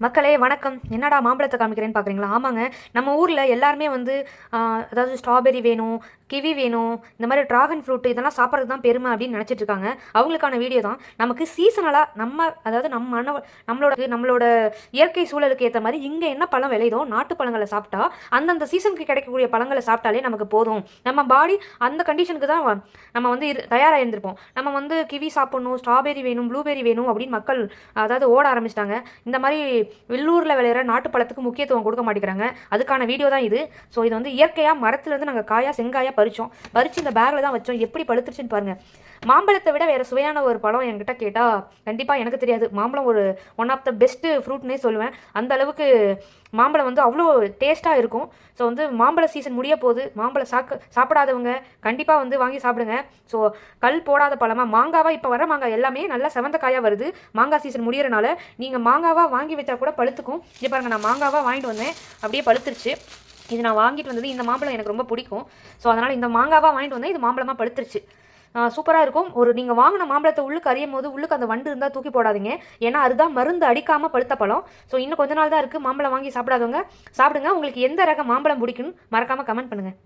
மக்களே வணக்கம். என்னடா மாம்பழத்தை காமிக்கிறேன்னு பார்க்குறீங்களா ஆமாங்க. நம்ம ஊரில் எல்லாருமே வந்து அதாவது ஸ்ட்ராபெரி வேணும் கிவி வேணும் இந்த மாதிரி ட்ராகன் ஃப்ரூட் இதெல்லாம் சாப்பிட்றது தான் பெருமை அப்படின்னு நினச்சிட்டு இருக்காங்க. அவங்களுக்கான வீடியோ தான். நமக்கு சீசனலாக நம்ம அதாவது நம்ம மன நம்மளோட நம்மளோட இயற்கை சூழலுக்கு ஏற்ற மாதிரி இங்கே என்ன பழம் விளையுதோ நாட்டு பழங்களை சாப்பிட்டா அந்தந்த சீசனுக்கு கிடைக்கக்கூடிய பழங்களை சாப்பிட்டாலே நமக்கு போதும். நம்ம பாடி அந்த கண்டிஷனுக்கு தான் வ- நம்ம வந்து இரு தயாராக இருந்திருப்போம் நம்ம வந்து கிவி சாப்பிட்ணும் ஸ்ட்ராபெரி வேணும் ப்ளூபெரி வேணும் அப்படின்னு மக்கள் அதாவது ஓட ஆரம்பிச்சிட்டாங்க. இந்த மாதிரி வெள்ளூரில் விளையிற நாட்டு பழத்துக்கு முக்கியத்துவம் கொடுக்க மாட்டேங்கிறாங்க. அதுக்கான வீடியோ தான் இது. ஸோ இது வந்து இயற்கையாக மரத்துலேருந்து நாங்கள் காயாக செங்காயாக பறித்தோம் பறித்து இந்த பேக்கில் தான் வச்சோம். எப்படி பழுத்துருச்சுன்னு பாருங்கள் மாம்பழத்தை விட வேறு சுவையான ஒரு பழம் என்கிட்ட கேட்டால் கண்டிப்பாக எனக்கு தெரியாது. மாம்பழம் ஒரு ஒன் ஆஃப் த பெஸ்ட்டு ஃப்ரூட்னே சொல்லுவேன். அந்த அளவுக்கு மாம்பழம் வந்து அவ்வளோ டேஸ்ட்டாக இருக்கும். ஸோ வந்து மாம்பழ சீசன் முடிய போகுது. மாம்பழம் சாக்க சாப்பிடாதவங்க கண்டிப்பாக வந்து வாங்கி சாப்பிடுங்க. ஸோ கல் போடாத பழமாக மாங்காவாக இப்போ வர மாங்காய் எல்லாமே நல்லா செவந்த காயாக வருது. மாங்காய் சீசன் முடியறனால நீங்கள் மாங்காவாக வாங்கி வச்ச கூட பழுத்துக்கும். இது பாருங்கள் நான் மாங்காவாக வாங்கிட்டு வந்தேன். அப்படியே பழுத்துருச்சு. இது நான் வாங்கிட்டு வந்தது இந்த மாம்பழம் எனக்கு ரொம்ப பிடிக்கும். ஸோ அதனால் இந்த மாங்காவாக வாங்கிட்டு வந்தேன். இது மாம்பழமாக பழுத்துருச்சு. சூப்பராக இருக்கும். ஒரு நீங்கள் வாங்கின மாம்பழத்தை உள்ளுக்கு அறியும் போது உள்ளுக்கு அந்த வண்டு இருந்தால் தூக்கி போடாதீங்க. ஏன்னா அதுதான் மருந்து அடிக்காமல் பழுத்த பழம். ஸோ இன்னும் கொஞ்ச நாள் தான் இருக்குது மாம்பழம் வாங்கி சாப்பிடாதவங்க சாப்பிடுங்க. உங்களுக்கு எந்த ரக மாம்பழம் பிடிக்குன்னு மறக்காமல் கமெண்ட் பண்ணுங்கள்